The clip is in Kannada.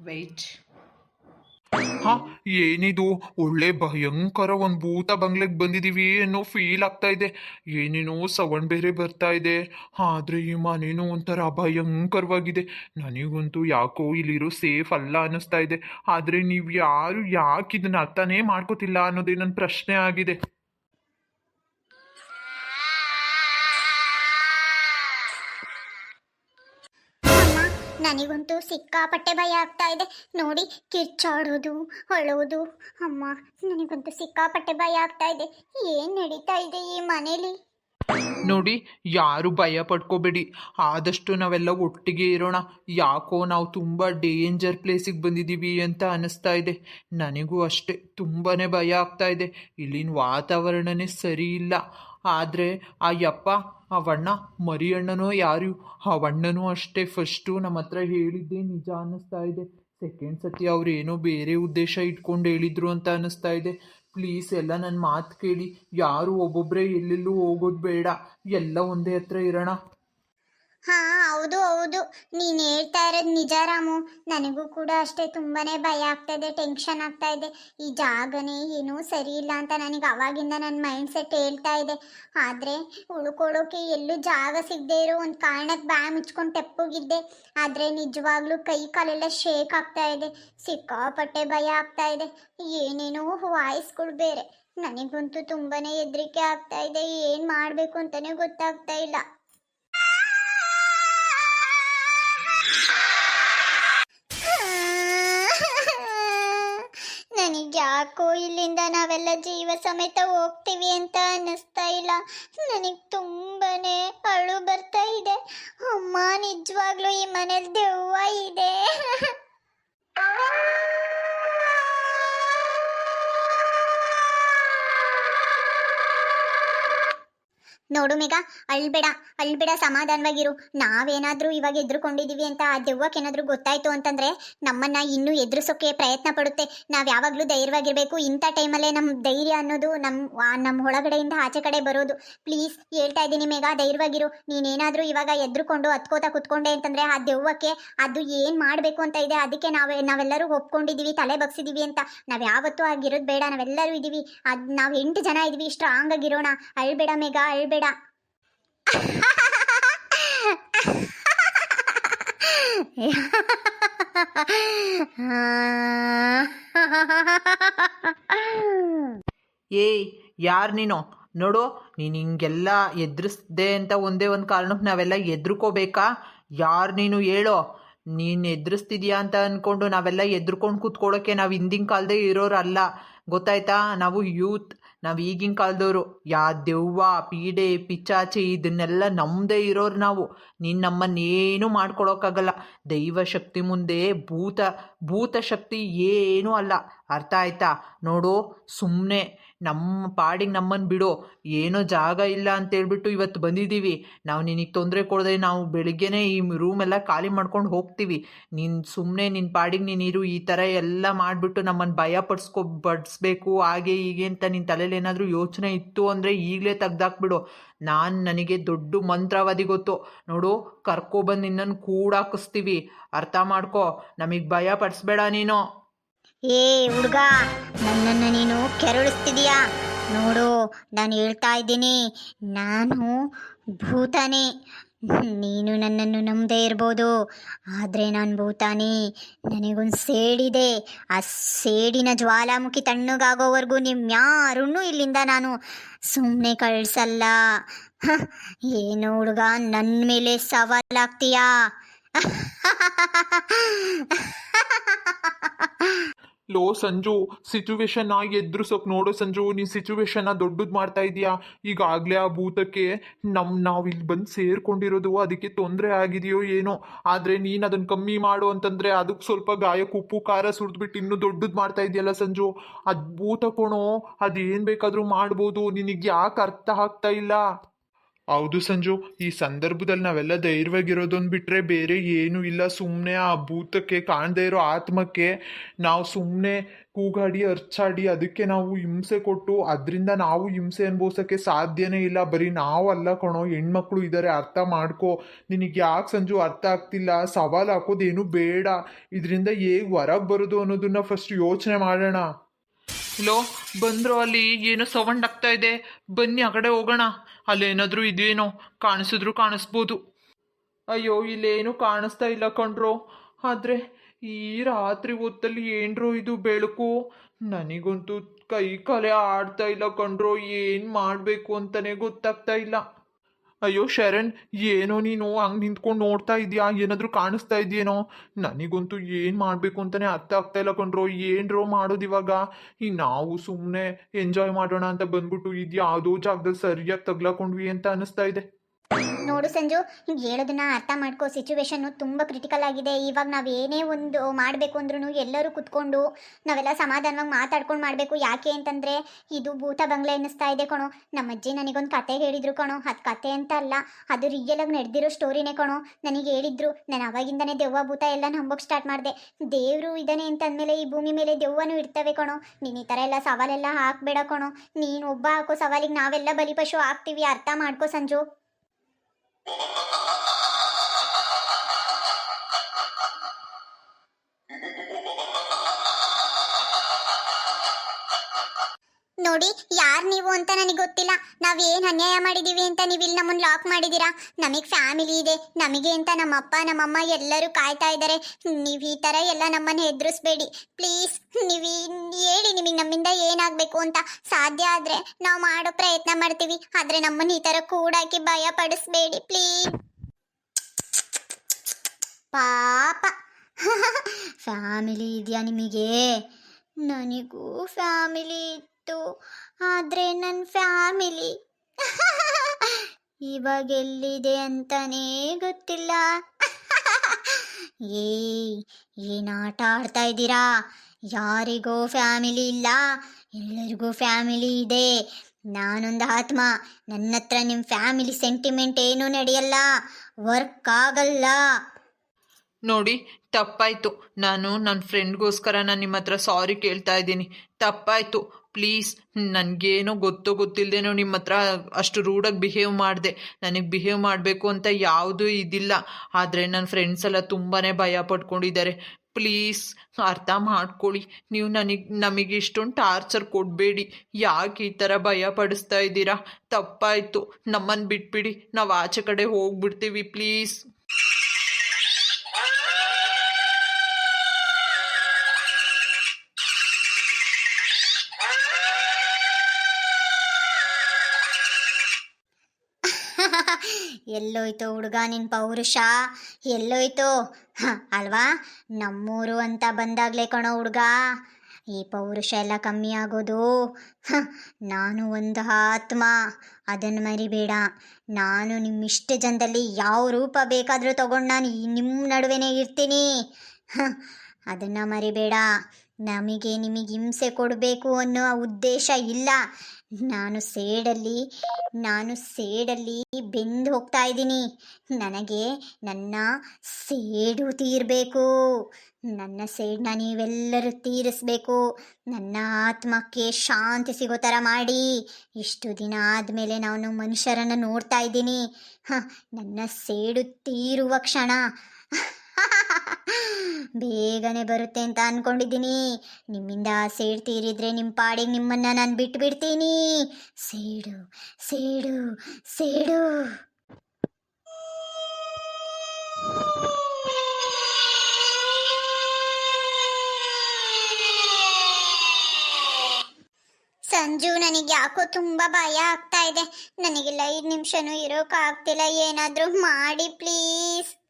ವೆಯ್ಟ್ ಹಾ, ಏನಿದು? ಒಳ್ಳೆ ಭಯಂಕರ ಒಂದು ಭೂತ ಬಂಗ್ಲೆಗೆ ಬಂದಿದೀವಿ ಅನ್ನೋ ಫೀಲ್ ಆಗ್ತಾ ಇದೆ. ಏನೇನೋ ಸವಣ್ ಬೇರೆ ಬರ್ತಾ ಇದೆ. ಆದ್ರೆ ಈ ಮನೇನೋ ಒಂಥರ ಭಯಂಕರವಾಗಿದೆ. ನನಗಂತೂ ಯಾಕೋ ಇಲ್ಲಿರೋ ಸೇಫ್ ಅಲ್ಲ ಅನ್ನಿಸ್ತಾ ಇದೆ. ಆದ್ರೆ ನೀವು ಯಾರು ಯಾಕೆ ಇದನ್ನ ಅರ್ಥನೇ ಮಾಡ್ಕೋತಿಲ್ಲ ಅನ್ನೋದೇ ನನ್ನ ಪ್ರಶ್ನೆ ಆಗಿದೆ. ನನಗಂತೂ ಸಿಕ್ಕಾಪಟ್ಟೆ ಭಯ ಆಗ್ತಾ ಇದೆ. ನೋಡಿ, ಕಿರ್ಚಾಡೋದು ಅಳೋದು ಅಮ್ಮ, ನನಗಂತೂ ಸಿಕ್ಕಾಪಟ್ಟೆ ಭಯ ಆಗ್ತಾ ಇದೆ. ಏನ್ ನಡೀತಾ ಇದೆ ಈ ಮನೇಲಿ? ನೋಡಿ, ಯಾರು ಭಯ ಪಡ್ಕೋಬೇಡಿ. ಆದಷ್ಟು ನಾವೆಲ್ಲ ಒಟ್ಟಿಗೆ ಇರೋಣ. ಯಾಕೋ ನಾವು ತುಂಬ ಡೇಂಜರ್ ಪ್ಲೇಸಿಗೆ ಬಂದಿದ್ದೀವಿ ಅಂತ ಅನ್ನಿಸ್ತಾ ಇದೆ. ನನಗೂ ಅಷ್ಟೇ. ತುಂಬಾ ಭಯ ಆಗ್ತಾ ಇದೆ. ಇಲ್ಲಿನ ವಾತಾವರಣನೇ ಸರಿ ಇಲ್ಲ. ಆದರೆ ಆ ಯಪ್ಪ, ಆ ವಣ್ಣ ಮರಿ ಅಣ್ಣನೋ ಯಾರು? ಆ ವಣ್ಣನೂ ಅಷ್ಟೇ. ಫಸ್ಟು ನಮ್ಮ ಹತ್ರ ಹೇಳಿದ್ದೇ ನಿಜ ಅನ್ನಿಸ್ತಾ ಇದೆ. ಸೆಕೆಂಡ್ ಸತಿ ಅವ್ರು ಏನೋ ಬೇರೆ ಉದ್ದೇಶ ಇಟ್ಕೊಂಡು ಹೇಳಿದ್ರು ಅಂತ ಅನ್ನಿಸ್ತಾ ಇದೆ. ಪ್ಲೀಸ್ ಎಲ್ಲ ನನ್ನ ಮಾತು ಕೇಳಿ. ಯಾರು ಒಬ್ಬೊಬ್ಬರೇ ಎಲ್ಲೆಲ್ಲೂ ಹೋಗೋದು ಬೇಡ. ಎಲ್ಲ ಒಂದೇ ಹತ್ರ ಇರೋಣ. ಹಾ, ಹೌದು ಹೌದು. ನೀನ್ ಹೇಳ್ತಾ ಇರೋದು ನಿಜ ರಾಮು. ನನಗೂ ಕೂಡ ಅಷ್ಟೇ ತುಂಬಾನೇ ಭಯ ಆಗ್ತಾ ಇದೆ ಟೆನ್ಷನ್ ಆಗ್ತಾ ಇದೆ ಈ ಜಾಗನೇ ಏನೂ ಸರಿ ಇಲ್ಲ ಅಂತ ನನಗೆ ಅವಾಗಿಂದ ನನ್ನ ಮೈಂಡ್ ಸೆಟ್ ಹೇಳ್ತಾ ಇದೆ ಆದ್ರೆ ಉಳ್ಕೊಳ್ಳೋಕೆ ಎಲ್ಲೂ ಜಾಗ ಸಿಗದೆ ಇರೋ ಒಂದು ಕಾರಣಕ್ಕೆ ಬ್ಯಾ ಮುಚ್ಕೊಂಡು ತೆಪ್ಪೋಗಿದ್ದೆ. ಆದ್ರೆ ನಿಜವಾಗ್ಲೂ ಕೈ ಕಾಲೆಲ್ಲ ಶೇಕ್ ಆಗ್ತಾ ಇದೆ ಸಿಕ್ಕಾಪಟ್ಟೆ ಭಯ ಆಗ್ತಾ ಇದೆ ಏನೇನೋ ವಾಯ್ಸ್ಗಳು ಬೇರೆ. ನನಗಂತೂ ತುಂಬಾನೇ ಹೆದರಿಕೆ ಆಗ್ತಾ ಇದೆ ಏನ್ ಮಾಡ್ಬೇಕು ಅಂತಾನೆ ಗೊತ್ತಾಗ್ತಾ ಇಲ್ಲ. ನನಗೆ ಯಾಕೋ ಇಲ್ಲಿಂದ ನಾವೆಲ್ಲ ಜೀವ ಸಮೇತ ಹೋಗ್ತೀವಿ ಅಂತ ಅನ್ನಿಸ್ತಾ ಇಲ್ಲ. ನನಗೆ ತುಂಬಾನೇ ಅಳು ಬರ್ತಾ ಇದೆ. ಅಮ್ಮ, ನಿಜವಾಗ್ಲೂ ಈ ಮನೇಲಿ ದೆವ್ವ ಇದೆ. ನೋಡು ಮೇಘ ಅಳ್ಬೇಡ ಅಳ್ಬೇಡ ಸಮಾಧಾನವಾಗಿರು. ನಾವೇನಾದರೂ ಇವಾಗ ಎದ್ರುಕೊಂಡಿದೀವಿ ಅಂತ ಆ ದೆವ್ವಕ್ಕೇನಾದ್ರೂ ಗೊತ್ತಾಯ್ತು ಅಂತಂದ್ರೆ ನಮ್ಮನ್ನ ಇನ್ನೂ ಎದುರಿಸೋಕೆ ಪ್ರಯತ್ನ ಪಡುತ್ತೆ. ನಾವ್ ಯಾವಾಗ್ಲೂ ಧೈರ್ಯವಾಗಿರ್ಬೇಕು. ಇಂಥ ಟೈಮಲ್ಲೇ ನಮ್ಮ ಧೈರ್ಯ ಅನ್ನೋದು ನಮ್ಮ ನಮ್ಮ ಒಳಗಡೆಯಿಂದ ಆಚೆ ಕಡೆ ಬರೋದು. ಪ್ಲೀಸ್ ಹೇಳ್ತಾ ಇದ್ದೀನಿ ಮೇಘ, ಧೈರ್ಯವಾಗಿರು. ನೀನೇನಾದರೂ ಇವಾಗ ಎದ್ರುಕೊಂಡು ಹತ್ಕೋತಾ ಕುತ್ಕೊಂಡೆ ಅಂತಂದ್ರೆ ಆ ದೆವ್ವಕ್ಕೆ ಅದು ಏನ್ ಮಾಡ್ಬೇಕು ಅಂತ ಇದೆ, ಅದಕ್ಕೆ ನಾವೇ, ನಾವೆಲ್ಲರೂ ಒಪ್ಕೊಂಡಿದೀವಿ, ತಲೆ ಬಗ್ಸಿದೀವಿ ಅಂತ. ನಾವ್ ಯಾವತ್ತೂ ಆಗಿರೋದು ಬೇಡ, ನಾವೆಲ್ಲರೂ ಇದೀವಿ. ಅದ್ ನಾವ್ ಎಂಟು ಜನ ಇದೀವಿ ಸ್ಟ್ರಾಂಗ್ ಆಗಿರೋಣ. ಅಳ್ಬೇಡ ಮೇಘ ಅಳ್ಬೇಡ ಏಯ್, ಯಾರು ನೀನು? ನೋಡು, ನೀನು ಹಿಂಗೆಲ್ಲ ಎದುರಿಸ್ದೆ ಅಂತ ಒಂದೇ ಒಂದು ಕಾರಣಕ್ಕೆ ನಾವೆಲ್ಲ ಎದ್ರುಕೋಬೇಕಾ? ಯಾರು ನೀನು ಹೇಳೋ? ನೀನು ಎದುರಿಸ್ತಿದ್ಯಾ ಅಂತ ಅಂದ್ಕೊಂಡು ನಾವೆಲ್ಲ ಎದ್ರುಕೊಂಡು ಕೂತ್ಕೊಳ್ಳೋಕ್ಕೆ ನಾವು ಹಿಂದಿನ ಕಾಲದೇ ಇರೋರಲ್ಲ. ಗೊತ್ತಾಯ್ತಾ? ನಾವು ಯೂತ್. ನಾವು ಈಗಿನ ಕಾಲದವರು ಯಾ ದೆವ್ವ, ಪೀಡೆ, ಪಿಚಾಚಿ, ಇದನ್ನೆಲ್ಲ ನಮ್ಮದೇ ಇರೋರು ನಾವು. ನೀನು ನಮ್ಮನ್ನೇನು ಮಾಡ್ಕೊಳೋಕ್ಕಾಗಲ್ಲ. ದೈವ ಶಕ್ತಿ ಮುಂದೆ ಭೂತ ಭೂತ ಶಕ್ತಿ ಏನೂ ಅಲ್ಲ. ಅರ್ಥ ಆಯ್ತಾ? ನೋಡು ಸುಮ್ಮನೆ ನಮ್ಮ ಪಾಡಿಗೆ ನಮ್ಮನ್ನು ಬಿಡು, ಏನೋ ಜಾಗ ಇಲ್ಲ ಅಂತೇಳ್ಬಿಟ್ಟು ಇವತ್ತು ಬಂದಿದ್ದೀವಿ ನಾವು ನಿನಗೆ ತೊಂದರೆ ಕೊಡದೆ ನಾವು ಬೆಳಿಗ್ಗೆನೇ ಈ ರೂಮೆಲ್ಲ ಖಾಲಿ ಮಾಡ್ಕೊಂಡು ಹೋಗ್ತೀವಿ. ನೀನು ಸುಮ್ಮನೆ ನಿನ್ನ ಪಾಡಿಗೆ ನೀನು ಇರು, ಈ ಥರ ಎಲ್ಲ ಮಾಡಿಬಿಟ್ಟು ನಮ್ಮನ್ನು ಭಯ ಪಡಿಸ್ಕೊ ಬಡಿಸ್ಬೇಕು ಹಾಗೆ ಹೀಗೆ ಅಂತ ನಿನ್ನ ತಲೆಯಲ್ಲಿ ಏನಾದರೂ ಯೋಚನೆ ಇತ್ತು ಅಂದರೆ ಈಗಲೇ ತೆಗ್ದಾಕ್ಬಿಡು. ನಾನು ನನಗೆ ದೊಡ್ಡ ಮಂತ್ರವಾದಿ ಗೊತ್ತು. ನೋಡು ಕರ್ಕೊಬಂದು ನಿನ್ನನ್ನು ಕೂಡಾಕಿಸ್ತೀವಿ ಅರ್ಥ ಮಾಡ್ಕೋ, ನಮಗೆ ಭಯ ಪಡಿಸ್ಬೇಡ ನೀನು. ಏ, ಹುಡುಗ, ನನ್ನನ್ನು ನೀನು ಕೆರಳಿಸ್ತಿದೀಯಾ? ನೋಡು, ನಾನು ಹೇಳ್ತಾ ಇದ್ದೀನಿ. ನಾನು ಭೂತಾನೆ. ನೀನು ನನ್ನನ್ನು ನಂಬದೇ ಇರ್ಬೋದು. ಆದರೆ ನಾನು ಭೂತಾನೆ. ನನಗೊಂದು ಸೇಡಿದೆ. ಆ ಸೇಡಿನ ಜ್ವಾಲಾಮುಖಿ ತಣ್ಣಗಾಗೋವರೆಗೂ ನಿಮ್ಮ ಯಾರನ್ನೂ ಇಲ್ಲಿಂದ ನಾನು ಸುಮ್ಮನೆ ಕಳಿಸಲ್ಲ. ಏನು ಹುಡುಗ ನನ್ನ ಮೇಲೆ ಸವಾಲಾಗ್ತೀಯಾ? ಲೋ, ಸಂಜು ಸಿಚುವೇಶನ್ನ ಎದುರಿಸೋಕೆ ನೋಡು ಸಂಜು ನೀನು ಸಿಚುವೇಶನ್ನ ದೊಡ್ಡದು ಮಾಡ್ತಾ ಇದೀಯಾ? ಈಗಾಗಲೇ ಆ ಭೂತಕ್ಕೆ ನಮ್ಮ ನಾವು ಇಲ್ಲಿ ಬಂದು ಸೇರ್ಕೊಂಡಿರೋದು ಅದಕ್ಕೆ ತೊಂದರೆ ಆಗಿದೆಯೋ ಏನೋ? ಆದರೆ ನೀನು ಅದನ್ನು ಕಮ್ಮಿ ಮಾಡು ಅಂತಂದರೆ ಅದಕ್ಕೆ ಸ್ವಲ್ಪ ಗಾಯಕ್ಕೆ ಉಪ್ಪು, ಖಾರ ಸುರಿದ್ಬಿಟ್ಟು ಇನ್ನೂ ದೊಡ್ಡದು ಮಾಡ್ತಾ ಇದೆಯಲ್ಲ ಸಂಜು? ಅದು ಭೂತ ಕೋಣೋ, ಅದೇನು ಬೇಕಾದರೂ ಮಾಡ್ಬೋದು. ನಿನಗೆ ಯಾಕೆ ಅರ್ಥ ಆಗ್ತಾ ಇಲ್ಲ? ಹೌದು ಸಂಜು, ಈ ಸಂದರ್ಭದಲ್ಲಿ ನಾವೆಲ್ಲ ಧೈರ್ಯವಾಗಿರೋದೊಂದು ಬಿಟ್ರೆ ಬೇರೆ ಏನು ಇಲ್ಲ. ಸುಮ್ಮನೆ ಆ ಭೂತಕ್ಕೆ ಕಾಣದೇ ಇರೋ ಆತ್ಮಕ್ಕೆ ನಾವು ಸುಮ್ಮನೆ ಕೂಗಾಡಿ, ಅರ್ಚಾಡಿ, ಅದಕ್ಕೆ ನಾವು ಹಿಂಸೆ ಕೊಟ್ಟು, ಅದರಿಂದ ನಾವು ಹಿಂಸೆ ಅನುಭವಿಸೋಕ್ಕೆ ಸಾಧ್ಯನೇ ಇಲ್ಲ. ಬರೀ ನಾವು ಅಲ್ಲ ಕಣೋ, ಹೆಣ್ಮಕ್ಳು ಇದ್ದಾರೆ, ಅರ್ಥ ಮಾಡ್ಕೋ. ನಿನಗೆ ಯಾಕೆ ಸಂಜು ಅರ್ಥ ಆಗ್ತಿಲ್ಲ? ಸವಾಲು ಹಾಕೋದೇನು ಬೇಡ. ಇದರಿಂದ ಹೇಗೆ ಹೊರಗೆ ಬರೋದು ಅನ್ನೋದನ್ನ ಫಸ್ಟ್ ಯೋಚನೆ ಮಾಡೋಣ. ಹಲೋ ಬಂದ್ರು ಅಲ್ಲಿ ಏನೋ ಸೌಂಡ್ ಆಗ್ತಾ ಇದೆ? ಬನ್ನಿ, ಆ ಕಡೆ ಹೋಗೋಣ. ಅಲ್ಲೇನಾದ್ರೂ ಇದೇನೋ ಕಾಣಿಸಿದ್ರು ಕಾಣಿಸ್ಬೋದು. ಅಯ್ಯೋ, ಇಲ್ಲೇನು ಕಾಣಿಸ್ತಾ ಇಲ್ಲ ಕಣ್ರೋ. ಆದ್ರೆ ಈ ರಾತ್ರಿ ಹೊತ್ತಲ್ಲಿ ಏನ್ರೋ ಇದು ಬೆಳಕು. ನನಗಂತೂ ಕೈ ಕಲೆ ಆಡ್ತಾ ಇಲ್ಲ ಕಣ್ರೋ. ಏನು ಮಾಡಬೇಕು ಅಂತಲೇ ಗೊತ್ತಾಗ್ತಾ ಇಲ್ಲ. ಅಯ್ಯೋ, ಶರಣ್, ಏನೋ ನೀನು ಹಂಗೆ ನಿಂತ್ಕೊಂಡು ನೋಡ್ತಾ ಇದೀಯಾ? ಏನಾದರೂ ಕಾಣಿಸ್ತಾ ಇದೆಯೇನೋ? ನನಗಂತೂ ಏನು ಮಾಡಬೇಕು ಅಂತಲೇ ಅರ್ಥ ಆಗ್ತಾ ಇಲ್ಲ ಕಣ್ರೋ, ಏನ್ರೋ ಮಾಡೋದು ಇವಾಗ. ಈ ನಾವು ಸುಮ್ಮನೆ ಎಂಜಾಯ್ ಮಾಡೋಣ ಅಂತ ಬಂದ್ಬಿಟ್ಟು ಇದು ಯಾವುದೋ ಜಾಗದಲ್ಲಿ ಸರಿಯಾಗಿ ತಗ್ಲಾಕೊಂಡ್ವಿ ಅಂತ ಅನಿಸ್ತಾ ಇದೆ. ನೋಡು ಸಂಜು ಹಿಂಗೆ ಹೇಳೋದನ್ನ ಅರ್ಥ ಮಾಡ್ಕೋ. ಸಿಚುವೇಶನ್ನು ತುಂಬ ಕ್ರಿಟಿಕಲ್ ಆಗಿದೆ. ಇವಾಗ ನಾವು ಏನೇ ಒಂದು ಮಾಡಬೇಕು ಅಂದ್ರೂ ಎಲ್ಲರೂ ಕುತ್ಕೊಂಡು ನಾವೆಲ್ಲ ಸಮಾಧಾನವಾಗಿ ಮಾತಾಡ್ಕೊಂಡು ಮಾಡಬೇಕು. ಯಾಕೆ ಅಂತಂದರೆ, ಇದು ಭೂತ ಬಂಗ್ಲೆ ಅನ್ನಿಸ್ತಾ ಇದೆ ಕಣೋ. ನಮ್ಮ ಅಜ್ಜಿ ನನಗೊಂದು ಕತೆ ಹೇಳಿದ್ರು ಕಣೋ. ಅದು ಕತೆ ಅಂತ ಅಲ್ಲ, ಅದು ರಿಯಲ್ ಆಗಿ ನಡೆದಿರೋ ಸ್ಟೋರಿನೇ ಕಣೋ. ನನಗೆ ಹೇಳಿದ್ರು, ನಾನು ಅವಾಗಿಂದನೇ ದೆವ್ವ ಭೂತ ಎಲ್ಲ ನಂಬೋಕೆ ಸ್ಟಾರ್ಟ್ ಮಾಡಿದೆ. ದೇವರು ಇದ್ದಾನೆ ಅಂತ ಅಂದಮೇಲೆ ಈ ಭೂಮಿ ಮೇಲೆ ದೆವ್ವನೂ ಇರ್ತವೆ ಕಣೋ. ನೀನು ಈ ಥರ ಎಲ್ಲ ಸವಾಲೆಲ್ಲ ಹಾಕಬೇಡ ಕಣೋ. ನೀನು ಒಬ್ಬ ಹಾಕೋ ಸವಾಲಿಗೆ ನಾವೆಲ್ಲ ಬಲಿಪಶು ಆಗ್ತೀವಿ ಅರ್ಥ ಮಾಡ್ಕೋ ಸಂಜು. Well, ನೋಡಿ, ಯಾರು ನೀವು ಅಂತ ನನಗೆ ಗೊತ್ತಿಲ್ಲ. ನಾವು ಏನು ಅನ್ಯಾಯ ಮಾಡಿದ್ದೀವಿ ಅಂತ ನೀವು ಇಲ್ಲಿ ನಮ್ಮನ್ನು ಲಾಕ್ ಮಾಡಿದ್ದೀರಾ ನಮಗೆ ಫ್ಯಾಮಿಲಿ ಇದೆ, ನಮಗೆ ಅಂತ ನಮ್ಮ ಅಪ್ಪ ನಮ್ಮಮ್ಮ ಎಲ್ಲರೂ ಕಾಯ್ತಾ ಇದ್ದಾರೆ ನೀವು ಈ ಥರ ಎಲ್ಲ ನಮ್ಮನ್ನು ಹೆದರಿಸ್ಬೇಡಿ. ಪ್ಲೀಸ್ ನೀವು ಹೇಳಿ ನಿಮಗೆ ನಮ್ಮಿಂದ ಏನಾಗಬೇಕು ಅಂತ. ಸಾಧ್ಯ ಆದರೆ ನಾವು ಮಾಡೋ ಪ್ರಯತ್ನ ಮಾಡ್ತೀವಿ. ಆದರೆ ನಮ್ಮನ್ನು ಈ ಥರ ಕೂಡಾಕಿ ಭಯ ಪಡಿಸ್ಬೇಡಿ ಪ್ಲೀಸ್ ಪಾಪ. ಫ್ಯಾಮಿಲಿ ಇದೆಯಾ ನಿಮಗೆ? ನನಗೂ ಫ್ಯಾಮಿಲಿ ಇತ್ತು. ಆದರೆ ನನ್ನ ಫ್ಯಾಮಿಲಿ. ಇವಾಗ ಎಲ್ಲಿದೆ ಅಂತನೇ ಗೊತ್ತಿಲ್ಲ. ಏ ಏನು ಆಟ ಆಡ್ತಾ ಇದ್ದೀರಾ? ಯಾರಿಗೋ ಫ್ಯಾಮಿಲಿ ಇಲ್ಲ. ಎಲ್ಲರಿಗೂ ಫ್ಯಾಮಿಲಿ ಇದೆ. ನಾನೊಂದು ಆತ್ಮ. ನನ್ನ ಹತ್ರ ನಿಮ್ಮ ಫ್ಯಾಮಿಲಿ ಸೆಂಟಿಮೆಂಟ್ ಏನೂ ನಡೆಯಲ್ಲ. ವರ್ಕ್ ಆಗಲ್ಲ. ನೋಡಿ, ತಪ್ಪಾಯ್ತು. ನಾನು ನನ್ನ ಫ್ರೆಂಡ್ಗೋಸ್ಕರ ನಾನು ನಿಮ್ಮ ಹತ್ರ ಸಾರಿ ಕೇಳ್ತಾ ಇದ್ದೀನಿ. ತಪ್ಪಾಯ್ತು. ಪ್ಲೀಸ್ ನನಗೇನೋ ಗೊತ್ತೋ ಗೊತ್ತಿಲ್ಲದೇನೋ ನಿಮ್ಮ ಹತ್ರ ಅಷ್ಟು ರೂಡಾಗಿ ಬಿಹೇವ್ ಮಾಡಿದೆ. ನನಗೆ ಬಿಹೇವ್ ಮಾಡಬೇಕು ಅಂತ ಯಾವುದೂ ಇದಿಲ್ಲ. ಆದರೆ ನನ್ನ ಫ್ರೆಂಡ್ಸ್ ಎಲ್ಲ ತುಂಬಾ ಭಯ ಪಡ್ಕೊಂಡಿದ್ದಾರೆ ಪ್ಲೀಸ್ ಅರ್ಥ ಮಾಡ್ಕೊಳ್ಳಿ. ನೀವು ನನಗೆ, ನಮಗೆ ಇಷ್ಟೊಂದು ಟಾರ್ಚರ್ ಕೊಡಬೇಡಿ. ಯಾಕೆ ಈ ಥರ ಭಯ ಪಡಿಸ್ತಾ ಇದ್ದೀರಾ? ತಪ್ಪಾಯಿತು. ನಮ್ಮನ್ನು ಬಿಟ್ಬಿಡಿ. ನಾವು ಆಚೆ ಕಡೆ ಹೋಗ್ಬಿಡ್ತೀವಿ ಪ್ಲೀಸ್. ಎಲ್ಲೋಯ್ತು ಹುಡುಗ ನಿನ್ ಪೌರುಷ? ಎಲ್ಲೋಯ್ತು? ಅಲ್ವಾ? ನಮ್ಮೂರು ಅಂತ ಬಂದಾಗಲೇ ಕಣೋ ಹುಡುಗ. ಈ ಪೌರುಷ ಎಲ್ಲ ಕಮ್ಮಿ ಆಗೋದು. ನಾನು ಒಂದು ಆತ್ಮ. ಅದನ್ನು ಮರಿಬೇಡ. ನಾನು ನಿಮ್ಮಿಷ್ಟ ಜನದಲ್ಲಿ ಯಾವ ರೂಪ ಬೇಕಾದರೂ ತಗೊಂಡು ನಾನು ನಿಮ್ಮ ನಡುವೆನೇ ಇರ್ತೀನಿ. ಅದನ್ನು ಮರಿಬೇಡ. ನಮಗೆ ನಿಮಗೆ ಹಿಂಸೆ ಕೊಡಬೇಕು ಅನ್ನೋ ಉದ್ದೇಶ ಇಲ್ಲ. ನಾನು ಸೇಡಲ್ಲಿ ನಾನು ಸೇಡಲ್ಲಿ ಬೆಂದು ಹೋಗ್ತಾ ಇದ್ದೀನಿ. ನನಗೆ ನನ್ನ ಸೇಡು ತೀರಬೇಕು. ನನ್ನ ಸೇಡನ್ನ ನೀವೆಲ್ಲರೂ ತೀರಿಸ್ಬೇಕು. ನನ್ನ ಆತ್ಮಕ್ಕೆ ಶಾಂತಿ ಸಿಗೋ ಥರ ಮಾಡಿ. ಇಷ್ಟು ದಿನ ಆದಮೇಲೆ ನಾನು ಮನುಷ್ಯರನ್ನು ನೋಡ್ತಾ ಇದ್ದೀನಿ. ಹಾಂ, ನನ್ನ ಸೇಡು ತೀರುವ ಕ್ಷಣ. ಬೇಗನೆ ಬರುತ್ತೆ ಅಂತ ಅನ್ಕೊಂಡಿದ್ದೀನಿ. ನಿಮ್ಮಿಂದ ಸೇಡು ತೀರಿದ್ರೆ ನಿಮ್ಮ ಪಾಡಿಗೆ ನಿಮ್ಮನ್ನ ನಾನು ಬಿಟ್ಬಿಡ್ತೀನಿ. ಸೇಡು ಸೇಡು ಸೇಡು. ಸಂಜು, ನನಗೆ ಯಾಕೋ ತುಂಬಾ ಭಯ ಆಗ್ತಾ ಇದೆ. ನನಗೆಲ್ಲ ಐದು ನಿಮಿಷನೂ ಇರೋಕ್ಕಾಗ್ತಿಲ್ಲ ಏನಾದರೂ ಮಾಡಿ ಪ್ಲೀಸ್.